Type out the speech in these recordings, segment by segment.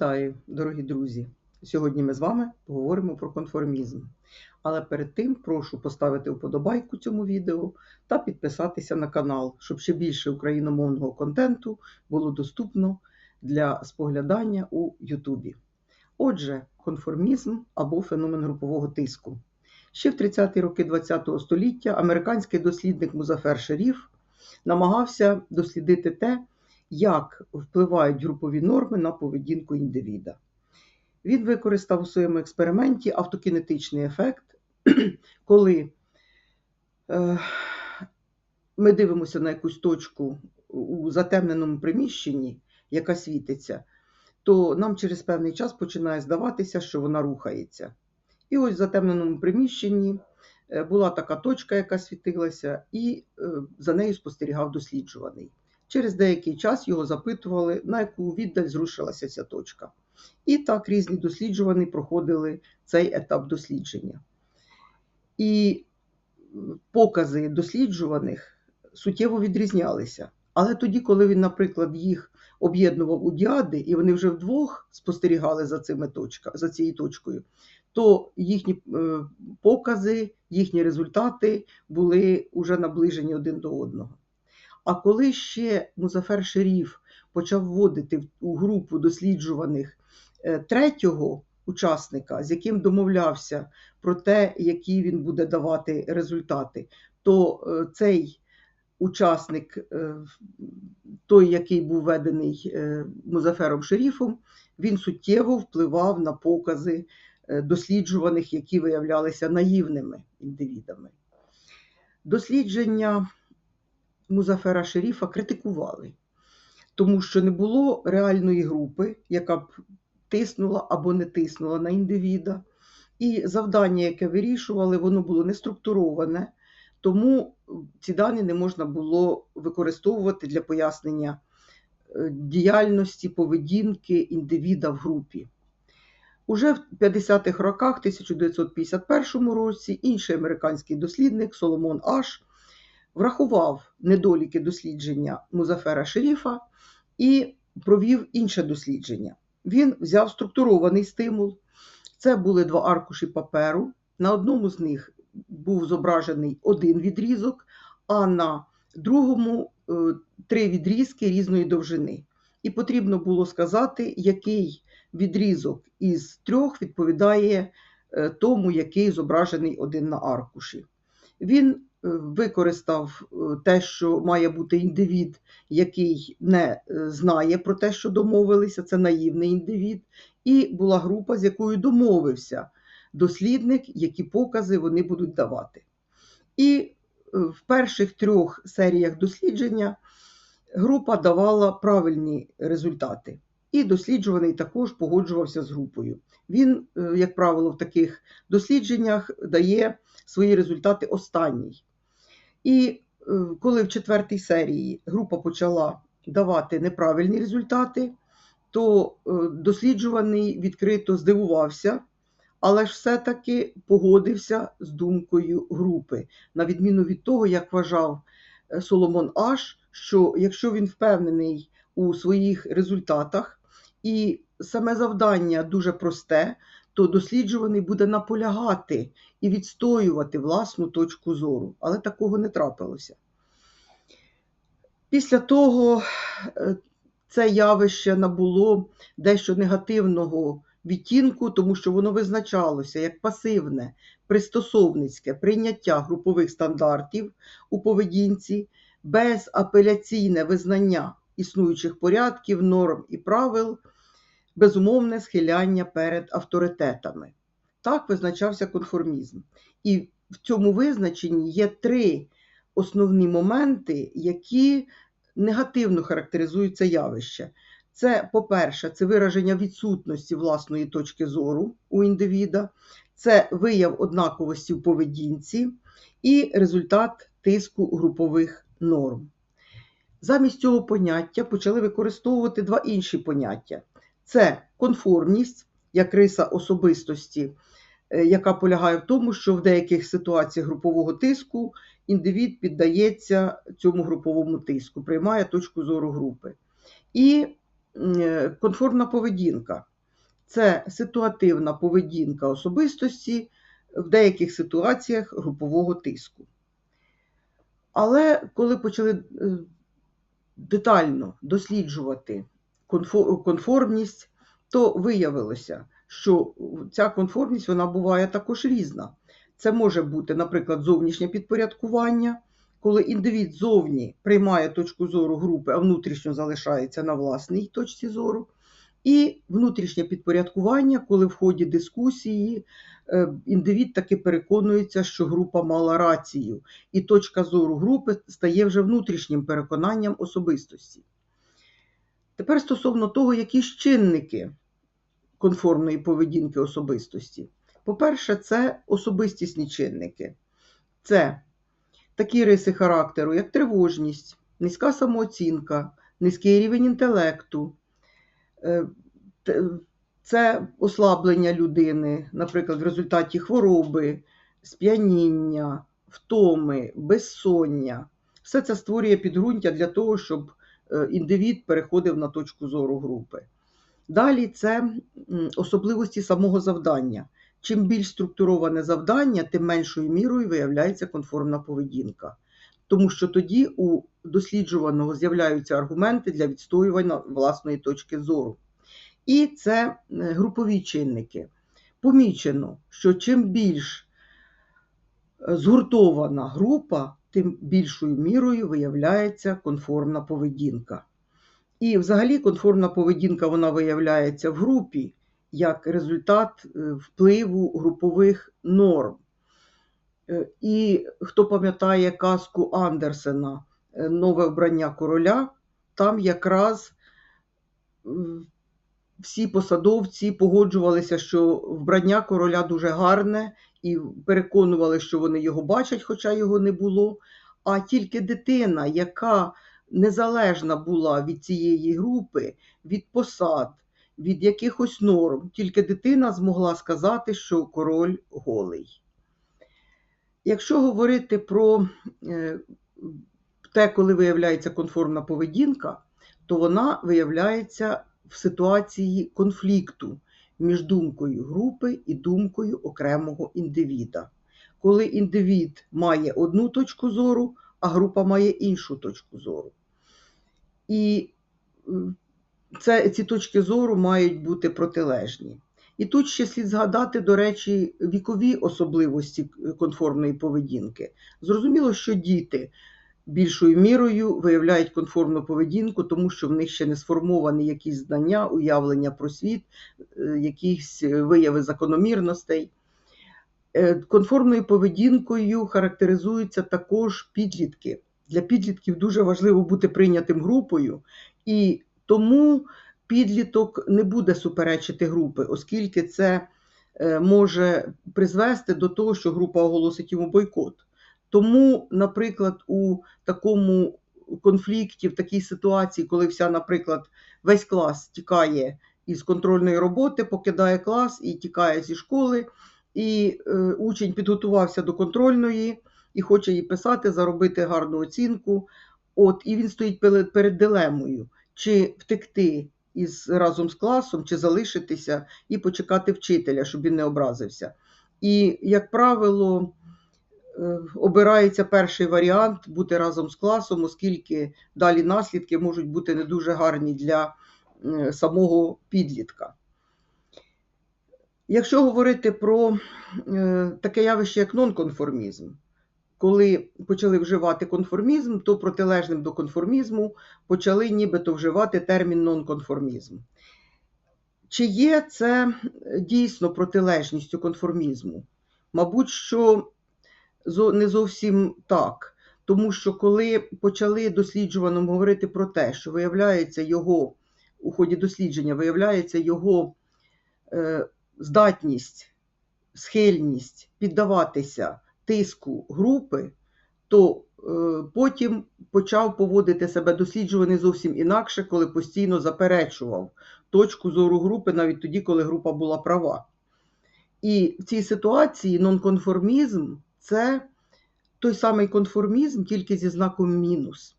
Вітаю, дорогі друзі! Сьогодні ми з вами поговоримо про конформізм. Але перед тим прошу поставити вподобайку цьому відео та підписатися на канал, щоб ще більше україномовного контенту було доступно для споглядання у Ютубі. Отже, конформізм або феномен групового тиску. Ще в 30-ті роки ХХ століття американський дослідник Музафер Шеріф намагався дослідити те, як впливають групові норми на поведінку індивіда. Він використав у своєму експерименті автокінетичний ефект, коли е, ми дивимося на якусь точку у затемненому приміщенні, яка світиться, то нам через певний час починає здаватися, що вона рухається. І ось в затемненому приміщенні е, була така точка, яка світилася, і е, за нею спостерігав досліджуваний. Через деякий час його запитували, на яку віддаль зрушилася ця точка. І так різні досліджувані проходили цей етап дослідження. І покази досліджуваних суттєво відрізнялися. Але тоді, коли він, наприклад, їх об'єднував у діади, і вони вже вдвох спостерігали за цими точка, за цією точкою, то їхні е, покази, їхні результати були вже наближені один до одного. А коли ще Музафер Шеріф почав вводити у групу досліджуваних е, третього учасника, з яким домовлявся про те, які він буде давати результати, то е, цей учасник, е, той, який був введений Музафером Шеріфом, він суттєво впливав на покази досліджуваних, які виявлялися наївними індивідами. Дослідження Музафера Шеріфа критикували, тому що не було реальної групи, яка б тиснула або не тиснула на індивіда. І завдання, яке вирішували, воно було не структуроване, тому ці дані не можна було використовувати для пояснення е, діяльності, поведінки індивіда в групі. Уже в 50-х роках, 1951 році, інший американський дослідник Соломон Аш врахував недоліки дослідження Музафера Шеріфа і провів інше дослідження. Він взяв структурований стимул. Це були два аркуші паперу. На одному з них був зображений один відрізок, а на другому е, три відрізки різної довжини. І потрібно було сказати, який відрізок із трьох відповідає е, тому, який зображений один на аркуші. Він використав е, те, що має бути індивід, який не е, знає про те, що домовилися, це наївний індивід, і була група, з якою домовився дослідник, які покази вони будуть давати. І е, в перших трьох серіях дослідження група давала правильні результати. І досліджуваний також погоджувався з групою. Він, як правило, в таких дослідженнях дає свої результати останній. І е, коли в четвертій серії група почала давати неправильні результати, то е, досліджуваний відкрито здивувався, але ж все-таки погодився з думкою групи, на відміну від того, як вважав е, Соломон Аш, що якщо він впевнений у своїх результатах, і саме завдання дуже просте, то досліджуваний буде наполягати і відстоювати власну точку зору, але такого не трапилося. Після того е, це явище набуло дещо негативного відтінку, тому що воно визначалося як пасивне, пристосовницьке прийняття групових стандартів у поведінці, безапеляційне визнання існуючих порядків, норм і правил безумовне схиляння перед авторитетами. Так визначався конформізм. І в цьому визначенні є три основні моменти, які негативно характеризують це явище. Це, по-перше, це вираження відсутності власної точки зору у індивіда, це вияв однаковості в поведінці і результат тиску групових норм. Замість цього поняття почали використовувати два інші поняття це конформність як риса особистості, е, яка полягає в тому, що в деяких ситуаціях групового тиску індивід піддається цьому груповому тиску, приймає точку зору групи. І е, конформна поведінка, це ситуативна поведінка особистості в деяких ситуаціях групового тиску. Але коли почали е, детально досліджувати конформність, то виявилося, що ця конформність вона буває також різна. Це може бути, наприклад, зовнішнє підпорядкування, коли індивід зовні приймає точку зору групи, а внутрішньо залишається на власній точці зору. І внутрішнє підпорядкування, коли в ході дискусії е, індивід таки переконується, що група мала рацію, і точка зору групи стає вже внутрішнім переконанням особистості. Тепер стосовно того, які ж чинники конформної поведінки особистості. По-перше, це особистісні чинники. Це такі риси характеру, як тривожність, низька самооцінка, низький рівень інтелекту, е, це ослаблення людини, наприклад, в результаті хвороби, сп'яніння, втоми, безсоння. Все це створює підґрунтя для того, щоб індивід переходив на точку зору групи. Далі це особливості самого завдання. Чим більш структуроване завдання, тим меншою мірою виявляється конформна поведінка. Тому що тоді у досліджуваного з'являються аргументи для відстоювання власної точки зору. І це е, групові чинники. Помічено, що чим більш е, згуртована група, тим більшою мірою виявляється конформна поведінка. І взагалі конформна поведінка вона виявляється в групі як результат е, впливу групових норм. Е, І хто пам'ятає казку Андерсена е, Нове вбрання короля, там якраз всі посадовці погоджувалися, що вбрання короля дуже гарне, і переконували, що вони його бачать, хоча його не було. А тільки дитина, яка незалежна була від цієї групи, від посад, від якихось норм, тільки дитина змогла сказати, що король голий. Якщо говорити про е, те, коли виявляється конформна поведінка, то вона виявляється в ситуації конфлікту між думкою групи і думкою окремого індивіда. Коли індивід має одну точку зору, а група має іншу точку зору. І це, ці точки зору мають бути протилежні. І тут ще слід згадати, до речі, вікові особливості конформної поведінки. Зрозуміло, що діти більшою мірою виявляють конформну поведінку, тому що в них ще не сформовані якісь знання, уявлення про світ, е, якісь вияви закономірностей. Е, Конформною поведінкою характеризуються також підлітки. Для підлітків дуже важливо бути прийнятим групою, і тому підліток не буде суперечити групи, оскільки це е, може призвести до того, що група оголосить йому бойкот. Тому, наприклад, у такому конфлікті, в такій ситуації, коли вся, наприклад, весь клас тікає із контрольної роботи, покидає клас і тікає зі школи, і е, учень підготувався до контрольної і хоче її писати, заробити гарну оцінку. От, і він стоїть перед, дилемою, чи втекти із, разом з класом, чи залишитися і почекати вчителя, щоб він не образився. І, як правило, обирається перший варіант бути разом з класом, оскільки далі наслідки можуть бути не дуже гарні для е, самого підлітка. Якщо говорити про е, таке явище, як нонконформізм, коли почали вживати конформізм, то протилежним до конформізму почали нібито вживати термін нонконформізм. Чи є це дійсно протилежністю конформізму? Мабуть, що не зовсім так. Тому що коли почали досліджуваним говорити про те, що виявляється його у ході дослідження, виявляється його е, здатність, схильність піддаватися тиску групи, то е, потім почав поводити себе досліджуваний зовсім інакше, коли постійно заперечував точку зору групи, навіть тоді, коли група була права. І в цій ситуації нонконформізм це той самий конформізм, тільки зі знаком мінус.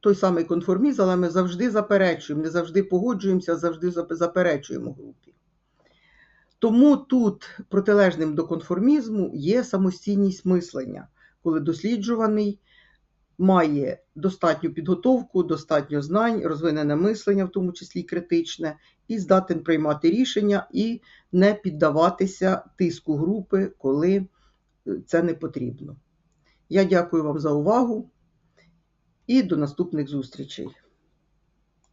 Той самий конформізм, але ми завжди заперечуємо, не завжди погоджуємося, завжди заперечуємо групі. Тому тут протилежним до конформізму є самостійність мислення, коли досліджуваний має достатню підготовку, достатньо знань, розвинене мислення, в тому числі критичне, і здатен приймати рішення і не піддаватися тиску групи, коли це не потрібно. Я дякую вам за увагу і до наступних зустрічей.